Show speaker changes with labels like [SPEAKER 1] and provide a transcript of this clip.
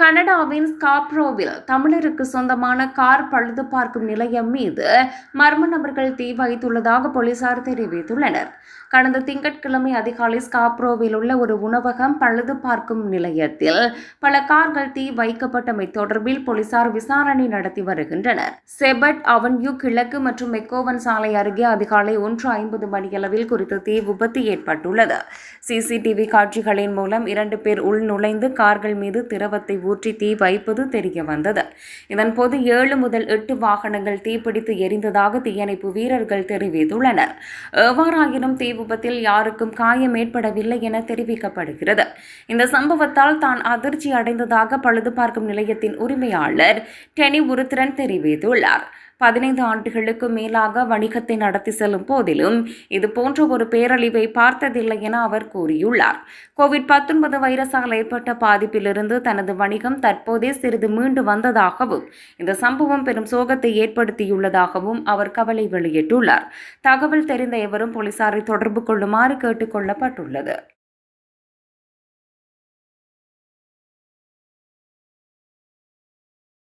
[SPEAKER 1] கனடாவின் ஸ்காப்ரோவில் தமிழருக்கு சொந்தமான கார் பழுது பார்க்கும் நிலையம் மீது மர்ம நபர்கள் தீ வைத்துள்ளதாக போலீசார் தெரிவித்துள்ளனர். கடந்த திங்கட்கிழமை அதிகாலை ஸ்காப்ரோவில் உள்ள ஒரு உணவகம் பழுது பார்க்கும் நிலையத்தில் பல கார்கள் தீ வைக்கப்பட்டமை தொடர்பில் போலீசார் விசாரணை நடத்தி வருகின்றனர். செபட் அவன்யூ கிழக்கு மற்றும் மெக்கோவன் சாலை அருகே அதிகாலை ஒன்று ஐம்பது மணியளவில் குறித்த தீ விபத்து ஏற்பட்டுள்ளது. சிசிடிவி காட்சிகளின் மூலம் இரண்டு பேர் உள்நுழைந்து கார்கள் மீது திரவத்தை ஊற்றி தீ வைப்பது தெரிய வந்தது. இதன்போது ஏழு முதல் எட்டு வாகனங்கள் தீப்பிடித்து எரிந்ததாக தீயணைப்பு வீரர்கள் தெரிவித்துள்ளனர். எவ்வாறாயினும் தீ விபத்தில் யாருக்கும் காயம் ஏற்படவில்லை என தெரிவிக்கப்படுகிறது. இந்த சம்பவத்தால் தான் அதிர்ச்சி அடைந்ததாக பழுது பார்க்கும் நிலையத்தின் உரிமையாளர் டெனி உருத்திரன் தெரிவித்துள்ளார். பதினைந்து ஆண்டுகளுக்கு மேலாக வணிகத்தை நடத்தி செல்லும் போதிலும் இது போன்ற ஒரு பேரழிவை பார்த்ததில்லை என அவர் கூறியுள்ளார். கோவிட் பத்தொன்பது வைரஸால் ஏற்பட்ட பாதிப்பிலிருந்து தனது வணிகம் தற்போதே சிறிது மீண்டு வந்ததாகவும் இந்த சம்பவம் பெரும் சோகத்தை ஏற்படுத்தியுள்ளதாகவும் அவர் கவலை வெளியிட்டுள்ளார். தகவல் தெரிந்த எவரும் போலீசாரை தொடர்பு கொள்ளுமாறு கேட்டுக் கொள்ளப்பட்டுள்ளது.